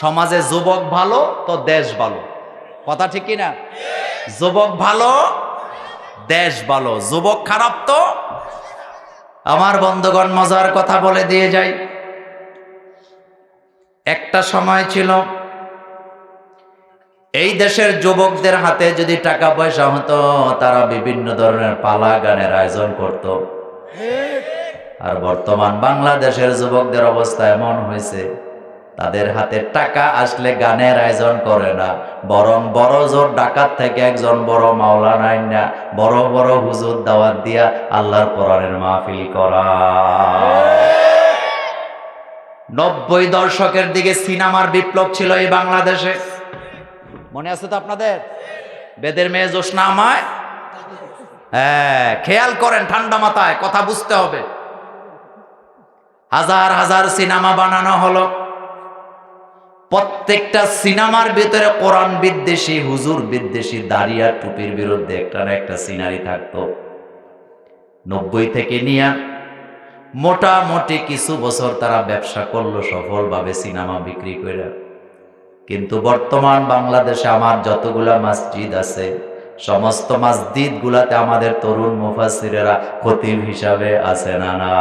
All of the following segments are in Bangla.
সমাজে যুবক ভালো, তো দেশ ভালো। কথা ঠিক না যুবক ভালো, দেশ ভালো। যুবক খারাপ তো? আমার বন্ধুগণ, মজার কথা বলে দিয়ে যাই। একটা সময় ছিল, এই দেশের যুবকদের হাতে যদি টাকা পয়সা হতো, তারা বিভিন্ন ধরনের পালা গানের আয়োজন করত। আর বর্তমান বাংলাদেশের যুবকদের অবস্থা এমন হয়েছে তাদের হাতে টাকা আসলে গানের আয়োজন করে না। বরং বড় জোর ডাকাত থেকে একজন বড় মাওলানা না বড় বড় হুজুর দাওয়াত দিয়া আল্লাহর কোরআনের মাহফিল করা। নব্বই দশকের দিকে সিনেমার বিপ্লব ছিল এই বাংলাদেশে। মনে আছে তো আপনাদের? বেদের মেয়ে জোসনা আমায়? হ্যাঁ খেয়াল করেন ঠান্ডা মাথায়, কথা বুঝতে হবে। হাজার হাজার সিনেমা বানানো হলো। প্রত্যেকটা সিনেমার ভিতরে কোরআন বিদ্বেষী, হুজুর বিদ্বেষী দাঁড়িয়া টুপির বিরুদ্ধে একটা একটা সিনারি থাকতো। নব্বই থেকে নিয়ে মোটামুটি কিছু বছর তারা ব্যবসা করল সফলভাবে সিনেমা বিক্রি করে। কিন্তু বর্তমান বাংলাদেশে আমার যতগুলা মসজিদ আছে, সমস্ত মসজিদ গুলাতে আমাদের তরুণ মুফাসিরেরা খতিব হিসাবে আছে না না?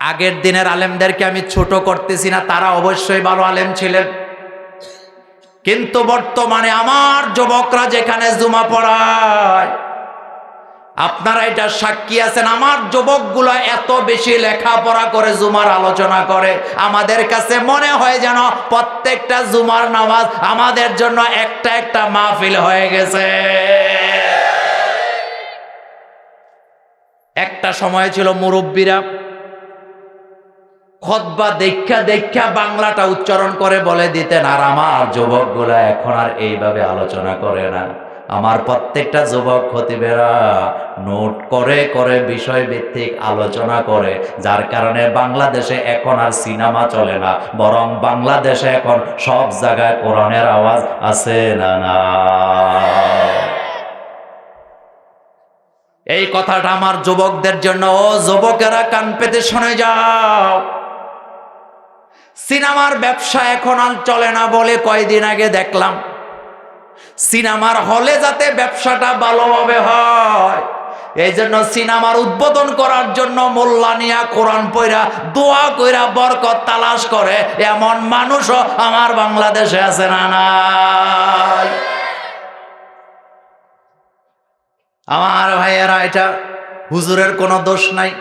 আগের দিনের আলেমদেরকে আমি ছোট করতেছি না, তারা অবশ্যই ভালো আলেম ছিলেন। কিন্তু বর্তমানে আমার যুবকরা যেখানে জুমা পড়ায়, আপনারা এটা সাক্ষী আছেন, আমার যুবকগুলো এত বেশি লেখাপড়া করে জুমার আলোচনা করে, আমাদের কাছে মনে হয় যেন প্রত্যেকটা জুমার নামাজ আমাদের জন্য একটা একটা মাহফিল হয়ে গেছে। একটা সময় ছিল মুরব্বীরা খতবা দেখা দেখা বাংলাটা উচ্চারণ করে বলে দিতেন, আর আমার যুবকগুলা এখন আর এইভাবে আলোচনা করে না। আমার প্রত্যেকটা যুবক খতিবেরা নোট করে করে বিষয় ভিত্তিক আলোচনা করে, যার কারণে বাংলাদেশে এখন আর সিনেমা চলে না, বরং বাংলাদেশে এখন সব জায়গায় কোরআনের আওয়াজ আছে না না। এই কথাটা আমার যুবকদের জন্য, ও যুবকেরা, কান পেতে শুনে যাও। সিনেমার ব্যবসা এখন আর চলে না বলে কয়দিন আগে দেখলাম। সিনেমার হলে যাতে ব্যবসাটা ভালোভাবে হয়, এই জন্য সিনেমার উদ্বোধন করার জন্য মোল্লা নিয়া কোরআন পইরা দোয়া কইরা বরকত তালাশ করে, এমন মানুষও আমার বাংলাদেশে আছে না আমার ভাইয়েরা, এটা হুজুরের কোনো দোষ নাই।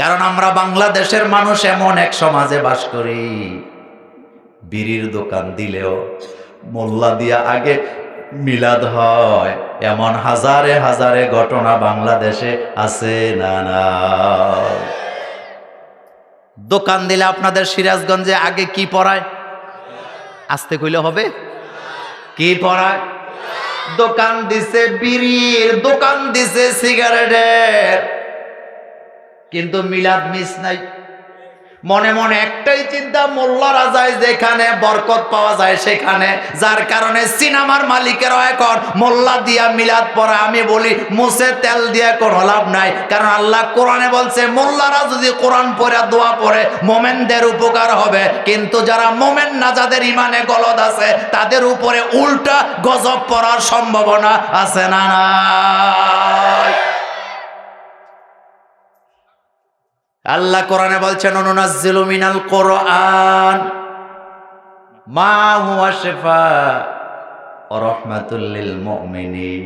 কারণ আমরা বাংলাদেশের মানুষ এমন এক সমাজে বাস করি। বিড়ির দোকান দিলেও মোল্লা দিয়া আগে মিলাদ হয়। এমন হাজারে হাজারে ঘটনা বাংলাদেশে আছে না না। দোকান দিলে আপনাদের সিরাজগঞ্জে আগে কি পড়ায়? আসতে কইলে হবে? কি পড়ায়? দোকান দিছে বিড়ির, দোকান দিছে সিগারেটের। কিন্তু মিলাদ মিস নাই। মনে মনে একটাই চিন্তা মোল্লারা যায় যেখানে বরকত পাওয়া যায় সেখানে। যার কারণে সিনেমার মালিকেরও এখন মোল্লা দিয়া মিলাদ পরে। আমি বলি মুসে তেল দিয়ে কোনো লাভ নাই। কারণ আল্লাহ কোরআনে বলছে, মোল্লারা যদি কোরআন পড়ে, দোয়া পড়ে, মোমেনদের উপকার হবে। কিন্তু যারা মোমেন না, যাদের ইমানে গলদ আছে, তাদের উপরে উল্টা গজব পড়ার সম্ভাবনা আছে না নাই আল্লাহ কোরআনে বলছেন অনুনাজ্জিলু মিনাল কোরআন। মা হুয়া শিফা ওয়া রাহমাতুল লিল মুমিনিন।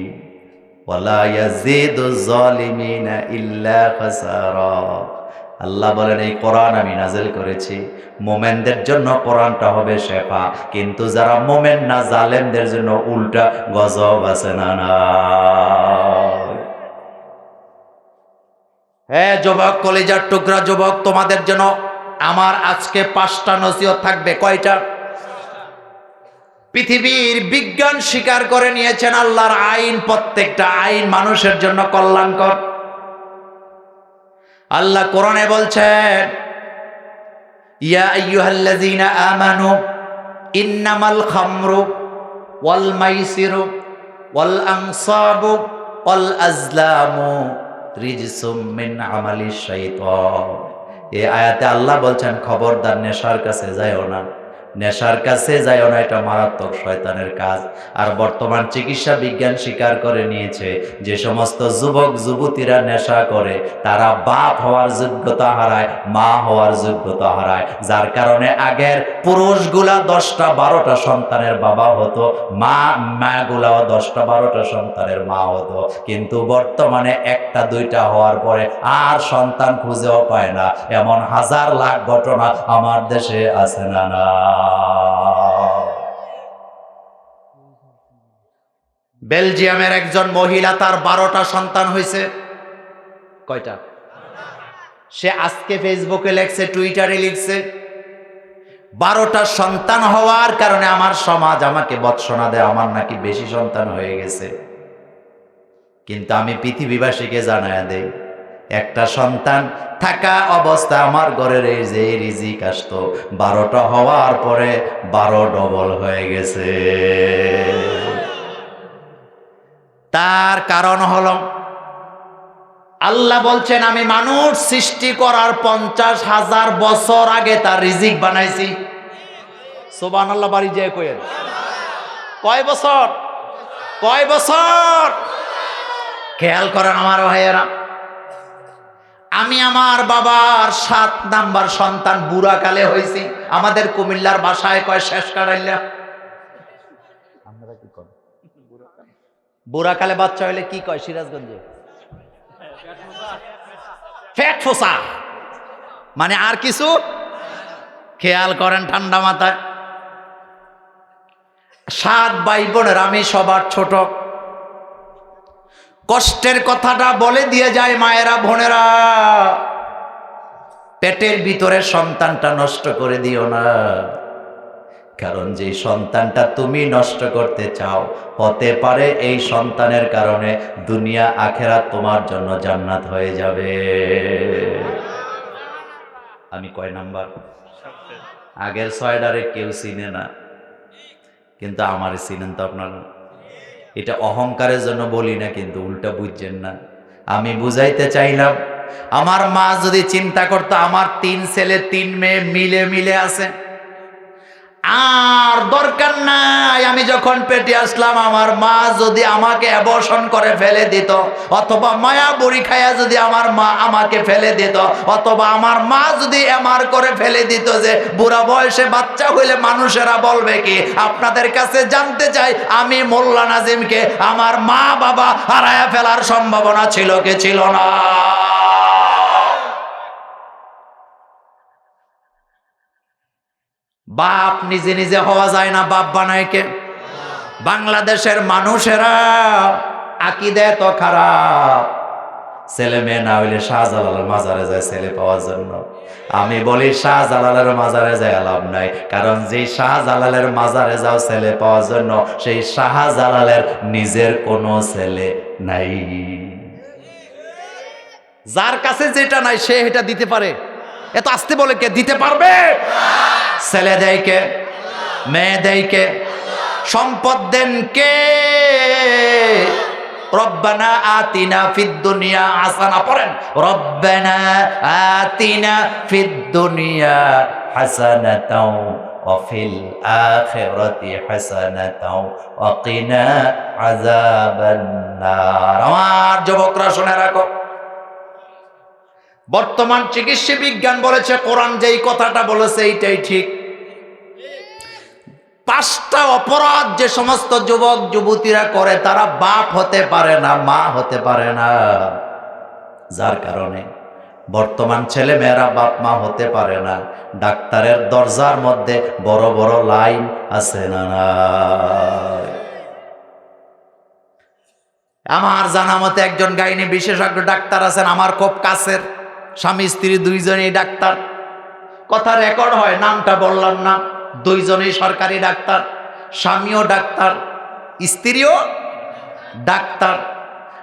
ওয়ালা ইয়াজিদু যালিমিনা ইল্লা খাসারা। আল্লাহ বলেন, এই কোরআন আমি নাজিল করেছি। মোমেনদের জন্য কোরআনটা হবে শেফা, কিন্তু যারা মোমেন না, জালেমদের জন্য উল্টা গজব আছে না না? হ্যাঁ যুবক, কলেজার টুকরা যুবক, তোমাদের জন্য আমার আজকে পাঁচটা নসিহত থাকবে। কয়টা? পৃথিবীর বিজ্ঞান স্বীকার করে নিয়েছেন আল্লাহর আইন, প্রত্যেকটা আইন মানুষের জন্য কল্যাণকর। আল্লাহ কোরআনে বলছেন, ইয়া আইয়ুহাল্লাযীনা আমানু, ইন্নামাল খামরু ওয়াল মাইসিরু ওয়াল আনসাবু ওয়াল আজলামু। আমালি শৈত এ আয়াতে আল্লাহ বলছেন খবরদার নেশার কাছে যাইও না। নেশার কাছে যাইও না, এটা মারাত্মক শয়তানের কাজ। আর বর্তমান চিকিৎসা বিজ্ঞান স্বীকার করে নিয়েছে, যে সমস্ত যুবক, যুবতীরা নেশা করে, তারা বাপ হওয়ার যোগ্যতা হারায়, মা হওয়ার যোগ্যতা হারায়। যার কারণে আগের পুরুষগুলা দশটা, বারোটা সন্তানের বাবা হতো, মা, মাগুলাও দশটা, বারোটা সন্তানের মা হতো। কিন্তু বর্তমানে একটা, দুইটা হওয়ার পরে আর সন্তান খুঁজেও পায় না। এমন হাজার লাখ ঘটনা আমার দেশে আছে না না। বেলজিয়ামের একজন মহিলা, তার বারোটা সন্তান হয়েছে। কয়টা? সে আজকে ফেসবুকে লিখছে, টুইটারে লিখছে, বারোটা সন্তান হওয়ার কারণে আমার সমাজ আমাকে বৎসনা দেয়, আমার নাকি বেশি সন্তান হয়ে গেছে। কিন্তু আমি পৃথিবীবাসীকে জানায় দেই একটা সন্তান থাকা অবস্থা আমার ঘরের এই যে রিজিক আসতো, বারোটা হওয়ার পরে বারো ডবল হয়ে গেছে। তার কারণ হলো, আল্লাহ বলছেন, আমি মানুষ সৃষ্টি করার পঞ্চাশ হাজার বছর আগে তার রিজিক বানাইছি। সোবান আল্লাহ বাড়ি যে কয়েন কয় বছর? কয় বছর? খেয়াল করেন আমার ভাইয়েরা আমি আমার বাবার সাত নাম্বার সন্তান বুড়া কালে হয়েছি। আমাদের কুমিল্লার বাসায় কয় শেষ কাটাইলা আপনারা কি করেন বুড়া কালে বাচ্চা হইলে কি কয় সিরাজগঞ্জে? ফ্যাট ফোসা। মানে আর কিছু? খেয়াল করেন ঠান্ডা মাথায়। সাত ভাই বোনের আমি সবার ছোট। কষ্টের কথাটা বলে দিয়ে যায় মায়েরা, বোনেরা। পেটের ভিতরে সন্তানটা নষ্ট করে দিও না। কারণ যে সন্তানটা তুমি নষ্ট করতে চাও, হতে পারে এই সন্তানের কারণে দুনিয়া আখেরা তোমার জন্য জান্নাত হয়ে যাবে। আমি কয় নাম্বার? আগের ছয়ডারে কেউ চিনে না, কিন্তু আমার চিনেন তো আপনারা। এটা অহংকারের জন্য বলি না, কিন্তু উল্টা বুঝছেন না। আমি বুঝাইতে চাইলাম, আমার মা যদি চিন্তা করতো, আমার তিন ছেলে, তিন মেয়ে মিলে মিলে আছে আর দরকার নাই, আমি যখন পেটে আসলাম, আমার মা যদি আমাকে অ্যাবর্ষণ করে ফেলে দিত, অথবা মায়া বড়ি খায়া যদি আমার মা আমাকে ফেলে দিত, অথবা আমার মা যদি এমার করে ফেলে দিত যে, বুড়া বয়সে বাচ্চা হইলে মানুষেরা বলবে কি, আপনাদের কাছে জানতে চাই, আমি মোল্লা নাজিমকে, আমার মা বাবা হারায়া ফেলার সম্ভাবনা ছিল কি ছিল না? বাপ নিজে নিজে হওয়া যায় না, বাপ বানায় কে? বাংলাদেশের মানুষেরা আকিদে তো খারাপ। ছেলে মেয়ে না হইলে শাহজালালের মাজারে যায় ছেলে পাওয়ার জন্য। আমি বলি শাহজালালের মাজারে যায় লাভ নাই, কারণ যে শাহজালালের মাজারে যাও ছেলে পাওয়ার জন্য, সেই শাহজালালের নিজের কোনো ছেলে নাই। যার কাছে যেটা নাই সে এটা দিতে পারে। এত আসতে বলে কে? দিতে পারবে? ছেলে দেয় কে মেয়ে দেয় কে সম্পদ দেন কে রব্বানা আতিনা ফিদ দুনিয়া হাসানা পড়েন রব্বানা আতিনা ফিদ দুনিয়া হাসানাতাও وفي الآخرة حسنة وقنا عذاب النار আমার যুবকরা শুনে রাখো বর্তমান চিকিৎসা বিজ্ঞান বলেছে কোরআন যেই কথাটা বলেছে এইটাই ঠিক পাঁচটা অপরাধ যে সমস্ত যুবক, যুবতীরা করে, তারা বাপ হতে পারে না, মা হতে পারে না। যার কারণে বর্তমান ছেলে মেয়েরা বাপ, মা হতে পারে না। ডাক্তারের দরজার মধ্যে বড় বড় লাইন আছে না নাই? আমার জানা মতে একজন গাইনি বিশেষজ্ঞ ডাক্তার আছেন, আমার খুব কাছের। স্বামী, স্ত্রী দুইজনেই ডাক্তার। কথা রেকর্ড হয়, নামটা বললাম না। দুইজনেই সরকারি ডাক্তার, স্বামীও ডাক্তার, স্ত্রীও ডাক্তার।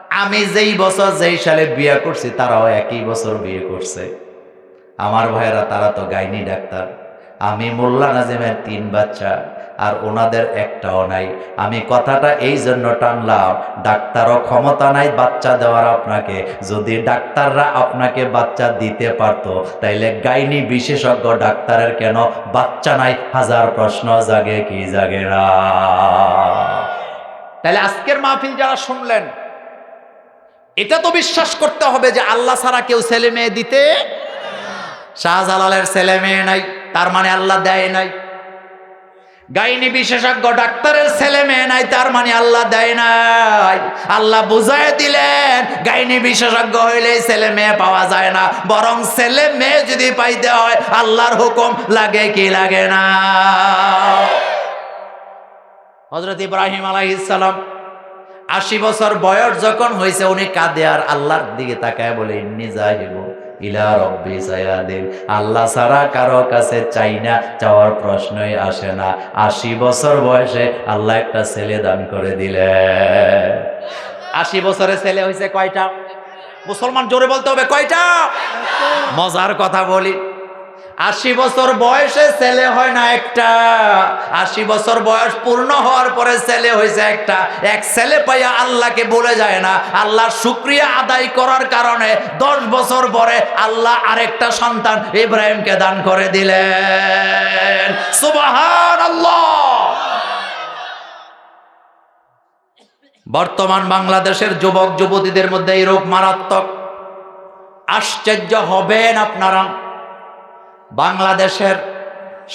আমি যেই বছর যেই সালে বিয়ে করছি, তারাও একই বছর বিয়ে করছে। আমার ভাইয়েরা, তারা তো গাইনি ডাক্তার। আমি মোল্লা নাজিমের তিন বাচ্চা আর ওনাদের একটাও নাই। আমি কথাটা এই জন্য টানলাম ডাক্তারও ক্ষমতা নাই বাচ্চা দেওয়ার আপনাকে। যদি ডাক্তাররা আপনাকে বাচ্চা দিতে পারতো তাইলে গাইনি বিশেষজ্ঞ ডাক্তারের কেন বাচ্চা নাই? হাজার প্রশ্ন জাগে কি জাগে না। তাহলে আজকের মাহফিল যারা শুনলেন এটা তো বিশ্বাস করতে হবে যে আল্লাহ ছাড়া কেউ ছেলে মেয়ে দিতে শাহজালালের ছেলে মেয়ে নাই তার মানে আল্লাহ দেয় নাই। গাইনি বিশেষজ্ঞ, ডাক্তারের ছেলে মেয়ে নাই, তার মানে আল্লাহ দেয় নাই। আল্লাহ বুঝাই দিলেন, গাইনি বিশেষজ্ঞ হইলে ছেলে মেয়ে পাওয়া যায় না। বরং ছেলে মেয়ে যদি পাইতে হয়, আল্লাহর হুকুম লাগে কি লাগে না। হজরত ইব্রাহিম আলাইসালাম আশি বছর বয়স যখন হয়েছে উনি কাঁদে আর আল্লাহর দিকে তাকায় বলে, ইন্নি যাইব ইলা রব্বি সায়াদিন। আল্লাহ ছাড়া কারও কাছে চাই না চাওয়ার প্রশ্নই আসে না। আশি বছর বয়সে আল্লাহ একটা ছেলে দান করে দিলে। আশি বছরে ছেলে হয়েছে কয়টা? মুসলমান জোরে বলতে হবে কয়টা? মজার কথা বলি। আশি বছর বয়সে ছেলে হয় না একটা। আশি বছর বয়স পূর্ণ হওয়ার পরে ছেলে হয়েছে একটা। এক ছেলে পাইয়া আল্লাহকে বলে যায় না। আল্লাহ শুক্রিয়া আদায় করার কারণে দশ বছর পরে আল্লাহ আরেকটা সন্তান ইব্রাহিমকে দান করে দিলেন। সুবাহান আল্লাহ বর্তমান বাংলাদেশের যুবক যুবতীদের মধ্যে এই রোগ মারাত্মক। আশ্চর্য হবেন আপনারা। বাংলাদেশের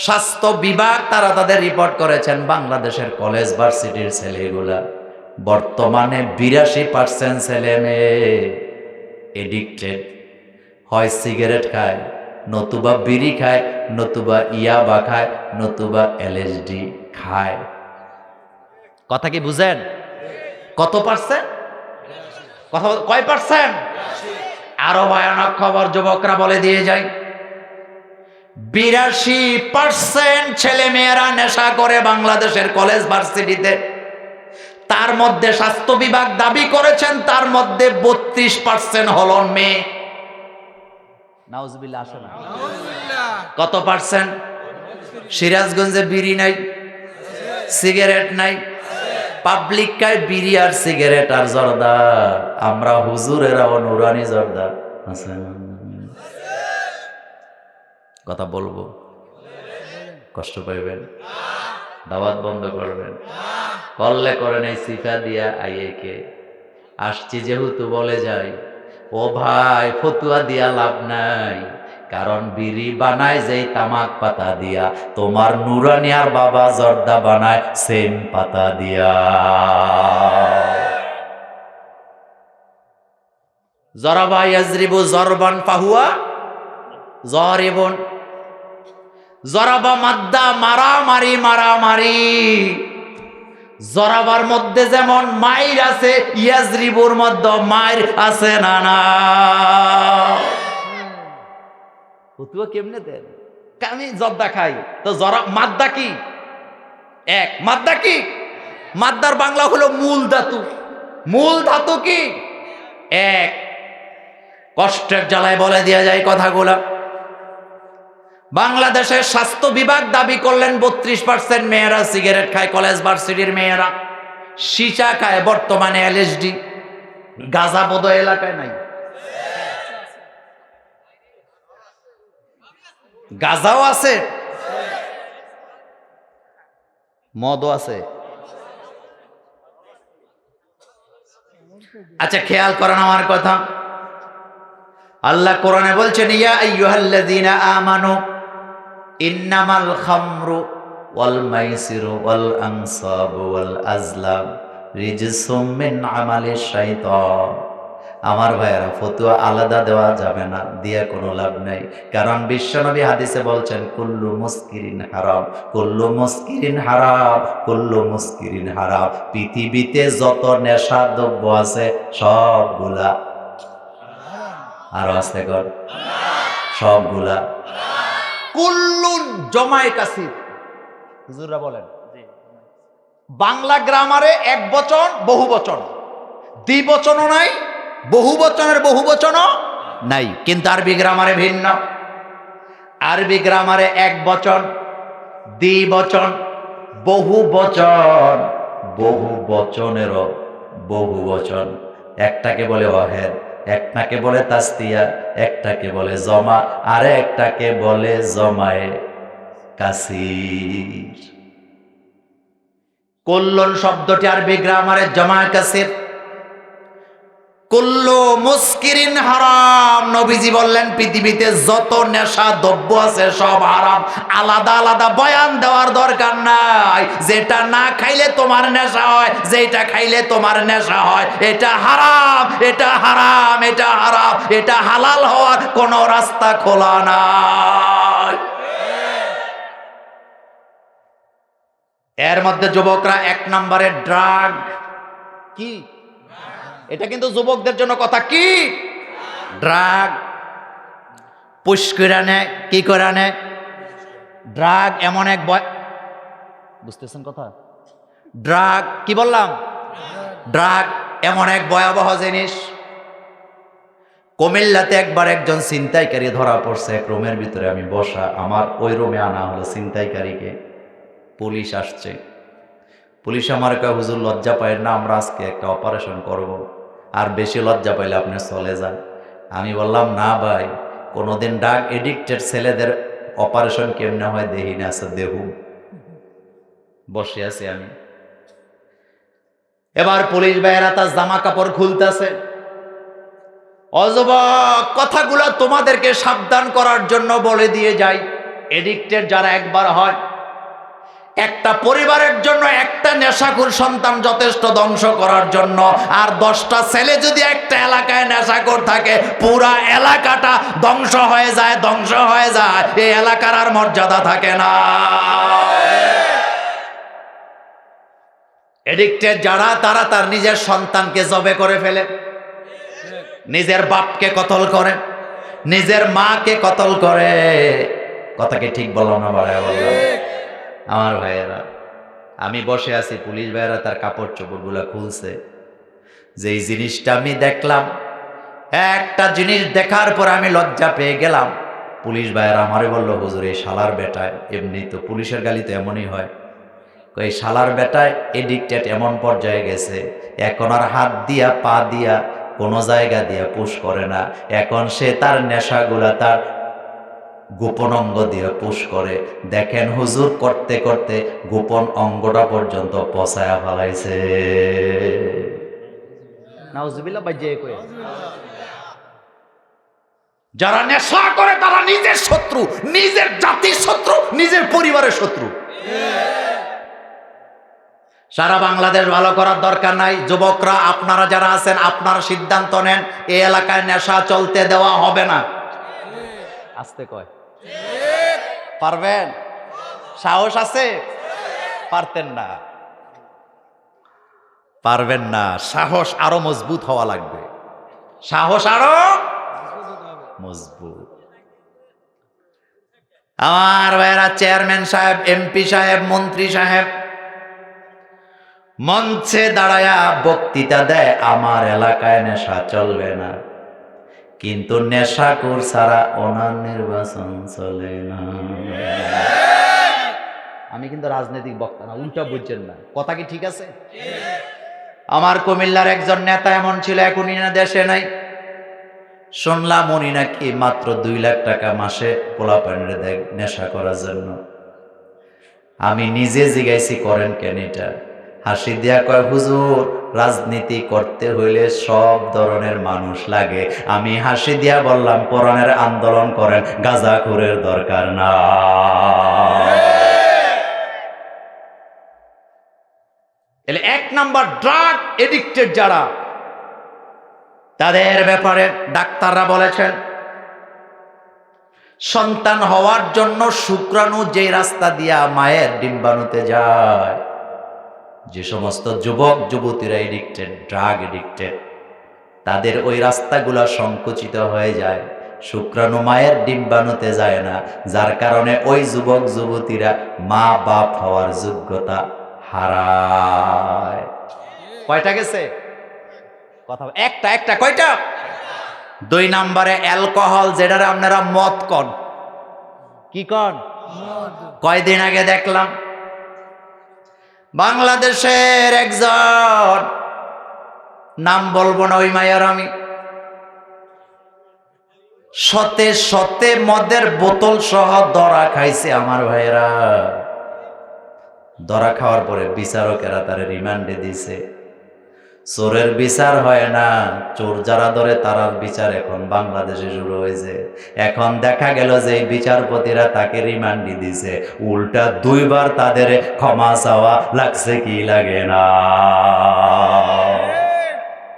স্বাস্থ্য বিভাগ তারা তাদের রিপোর্ট করেছেন, বাংলাদেশের কলেজ ভার্সিটির ছেলেগুলা। বর্তমানে বিরাশি পার্সেন্ট ছেলে মেয়ে এডিক্টেড হয় সিগারেট খায়, নতুবা বিড়ি খায়, নতুবা ইয়াবা খায়, নতুবা এলএসডি খায়। কথা কি বুঝেন? কত পার্সেন্ট কয় পার্সেন্ট আরও ভয়ানক খবর যুবকরা বলে দিয়ে যায় বিরাশি পার্সেন্ট ছেলে মেয়েরা নেশা করে বাংলাদেশের কলেজ ভার্সিটিতে। তার মধ্যে স্বাস্থ্য বিভাগ দাবি করেছেন, তার মধ্যে বত্রিশ পার্সেন্ট হল মেয়ে। কত পার্সেন্ট সিরাজগঞ্জে বিড়ি নাই, সিগারেট নাই, পাবলিক কায় বিড়ি আর সিগারেট আর জর্দা। আমরা হুজুরেরা নুরানি জর্দা। আছে কথা বলব? কষ্ট পাইবেন? দাওয়াত বন্ধ করবেন? করলে করেন এই সিফা দিয়া আইয়েকে আসছি যেহেতু বলে যাই, ও ভাই, ফতুয়া দিয়া লাভ নাই। কারণ বিড়ি বানায় যেই তামাক পাতা দিয়া, তোমার নুরানিয়ার বাবা জর্দা বানায় সেম পাতা দিয়া। জরাবা ইয়াজরিবু জরবান পাহুয়া জরিবন জরাবা, মাদ্দা, মারামারি মারামারি। জরাবার মধ্যে যেমন মাইর আছে, ইয়াজরিবুর মধ্যে মাইর আছে না না। ফতুয়া কেমনে দেন? আমি জর্দা খাই। তো জরা, মাদ্দা কি? এক। মাদ্দা কি? মাদ্দার বাংলা হলো মূল ধাতু। মূল ধাতু কি? এক। কষ্টের জ্বালায় বলে দেওয়া যায় কথাগুলা। বাংলাদেশের স্বাস্থ্য বিভাগ দাবি করলেন বত্রিশ পার্সেন্ট মেয়েরা সিগারেট খায়, কলেজ ভার্সিটির মেয়েরা। সীসা খায়, বর্তমানে এলএসডি গাজা বোধ এলাকায় নাই। গাজাও আছে। মদও আছে। আচ্ছা খেয়াল করেন আমার কথা। আল্লাহ কোরআনে বলছেন, ইয়া আইয়ুহাল্লাযীনা আমানু ইন্নামাল খামরু ওয়াল মাইসিরু ওয়াল আনসাবু ওয়াল আজলাম রিজসুম মিন আমালিশ শাইতান। আমার ভাইয়েরা, ফতুয়া আলাদা দেওয়া যাবে না, দিয়ে কোনো লাভ নাই। কারণ বিশ্বনবী হাদিসে বলছেন, কুল্লু মুস্কিরিন হারাম, কুল্লু মুস্কিরিন হারাম, কুল্লু মুস্কিরিন হারাম। পৃথিবীতে যত নেশা দ্রব্য আছে, সবগুলা। আরও আসতে কর। সবগুলা। কুল্লুন জমায় কাসির হুজুররা বলেন বাংলা গ্রামারে এক বচন বহু বচন। দ্বিবচনও নাই বহু বচনের বহু বচনও নাই। কিন্তু আরবি গ্রামারে ভিন্ন। আরবি গ্রামারে এক বচন দ্বিবচন বহু বচন। বহু বচনেরও বহু বচন। একটাকে বলে অহেদ একটাকে বলে তাস্তিয়া, একটাকে বলে জমা, আর একটাকে বলে জমায়ে। কাসির। কল্লন শব্দটি আরবি গ্রামারে জমায়ে কাসির। কুল্লু মুস্কিরিন হারাম। নবীজি বললেন, পৃথিবীতে যত নেশা দ্রব্য আছে সব হারাম। আলাদা আলাদা বয়ান দেওয়ার দরকার নাই। যেটা না খাইলে তোমার নেশা হয়, যেটা খাইলে তোমার নেশা হয়। এটা হারাম এটা হারাম এটা হারাম। এটা হালাল হওয়ার কোনো রাস্তা খোলা নাই। এর মধ্যে যুবকরা এক নম্বরে ড্রাগ কি? এটা কিন্তু যুবকদের জন্য কথা কি? ড্রাগ। পুশ করে নেয় কি করে ড্রাগ এমন এক বয় বুঝতেছেন কথা? ড্রাগ, কি বললাম? ড্রাগ এমন এক ভয়াবহ জিনিস। কুমিল্লাতে একবার একজন ছিনতাইকারী ধরা পড়ছে এক রুমের ভিতরে। আমি বসা, আমার ওই রুমে আনা হলো ছিনতাইকারীকে। পুলিশ আসছে। পুলিশ আমার কয়, হুজুর, লজ্জা পায় না, আমরা আজকে একটা অপারেশন করব। আর বেশি লজ্জা পাইলে আপনি চলে যান। আমি বললাম, না ভাই, কোনোদিন ডাক এডিক্টেড ছেলেদের অপারেশন কেমনে হয় দেহি না আছে দেহু বসে আছি আমি। এবার পুলিশ ভাইয়েরা তার জামা কাপড় খুলতেছে অযুবক কথাগুলো তোমাদেরকে সাবধান করার জন্য বলে দিয়ে যাই। এডিক্টেড যারা একবার হয়, একটা পরিবারের জন্য একটা নেশাখুর সন্তান যথেষ্ট ধ্বংস করার জন্য। আর দশটা ছেলে যদি একটা এলাকায় নেশাখোর থাকে পুরা এলাকাটা ধ্বংস হয়ে যায় ধ্বংস হয়ে যায়। এই এলাকার আর মর্যাদা থাকে না। এডিক্টেড যারা তারা তার নিজের সন্তানকে জবে করে ফেলে। নিজের বাপকে কতল করে। নিজের মাকে কতল করে। কথা কি ঠিক বললাম না বাড়ায় বললাম আমার ভাইয়েরা। আমি বসে আছি, পুলিশ ভাইয়েরা তার কাপড় চোপড়গুলো খুলছে। যে এই জিনিসটা আমি দেখলাম, একটা জিনিস দেখার পর আমি লজ্জা পেয়ে গেলাম। পুলিশ ভাইয়েরা আমারে বলল, হুজুর, এই শালার বেটায় এমনি তো পুলিশের গালি তো এমনই হয়। এই শালার বেটায় এডিক্টেড এমন পর্যায়ে গেছে, এখন আর হাত দিয়া, পা দিয়া কোনো জায়গা দিয়া পুশ করে না। এখন সে তার নেশাগুলা, তার গোপন অঙ্গ দিয়ে পুশ করে। দেখেন হুজুর করতে করতে গোপন অঙ্গটা পর্যন্ত পচায়া ফেলাইছে। নাউজুবিল্লাহ বাজ্যে কয়ে যারা নেশা করে তারা নিজের শত্রু নিজের জাতির শত্রু নিজের পরিবারের শত্রু। সারা বাংলাদেশ ভালো করার দরকার নাই। যুবকরা আপনারা যারা আছেন আপনারা সিদ্ধান্ত নেন এই এলাকায় নেশা চলতে দেওয়া হবে না। আসতে কয়। পারবেন? সাহস আছে? পারতেন না। পারবেন না। সাহস আরও মজবুত হওয়া লাগবে। সাহস আরও মজবুত। আমার ভাইরা চেয়ারম্যান সাহেব, এমপি সাহেব, মন্ত্রী সাহেব, মঞ্চে দাঁড়ায়া বক্তৃতা দেয়, আমার এলাকায় নেশা চলবে না। কিন্তু নেশা নেশাকুর ছাড়া ওনার নির্বাচন চলে না। আমি কিন্তু রাজনৈতিক বক্তা না, উল্টা বুঝছেন না। কথা কি ঠিক আছে? আমার কুমিল্লার একজন নেতা এমন ছিল এখন না দেশে নাই। শুনলাম উনি নাকি মাত্র দুই লাখ টাকা মাসে পোলা পানিরে নেশা করার জন্য। আমি নিজে জিগাইছি করেন কেন এটা? হাসি দিয়া কয়, হুজুর, রাজনীতি করতে হইলে সব ধরনের মানুষ লাগে। আমি হাসি দিয়া বললাম পরাণের আন্দোলন করেন গাজাখুরের দরকার না। এক নাম্বার ড্রাগ এডিক্টেড যারা, তাদের ব্যাপারে ডাক্তাররা বলেছেন, সন্তান হওয়ার জন্য শুক্রাণু যে রাস্তা দিয়া মায়ের ডিম্বাণুতে যায় যে সমস্ত যুবক যুবতীরা এডিক্টেড ড্রাগ এডিক্টেড তাদের ওই রাস্তাগুলো সংকুচিত হয়ে যায়। শুক্রাণু মায়ের ডিম্বাণুতে যায় না যার কারণে ওই যুবক যুবতীরা মা বাপ হওয়ার যোগ্যতা হারায়। কয়টা গেছে? কথা একটা একটা কয়টা? দুই নম্বরে অ্যালকোহল যেটা আপনারা মদ কন। কি কন? কয়দিন আগে দেখলাম বাংলাদেশের একজন। নাম বলব না ওই মায়ার আমি। সতে সতে মদের বোতল সহ দরা খাইছে আমার ভাইয়েরা। দরা খাওয়ার পরে বিচারকেরা তার রিমান্ডে দিছে। চোরের বিচার হয় না। চোর যারা ধরে তারার বিচার এখন বাংলাদেশে শুরু হয়েছে। এখন দেখা গেল যে বিচারপতিরা তাকে রিমান্ডি দিছে। উল্টা দুইবার তাদের ক্ষমা চাওয়া লাগছে কি লাগে না?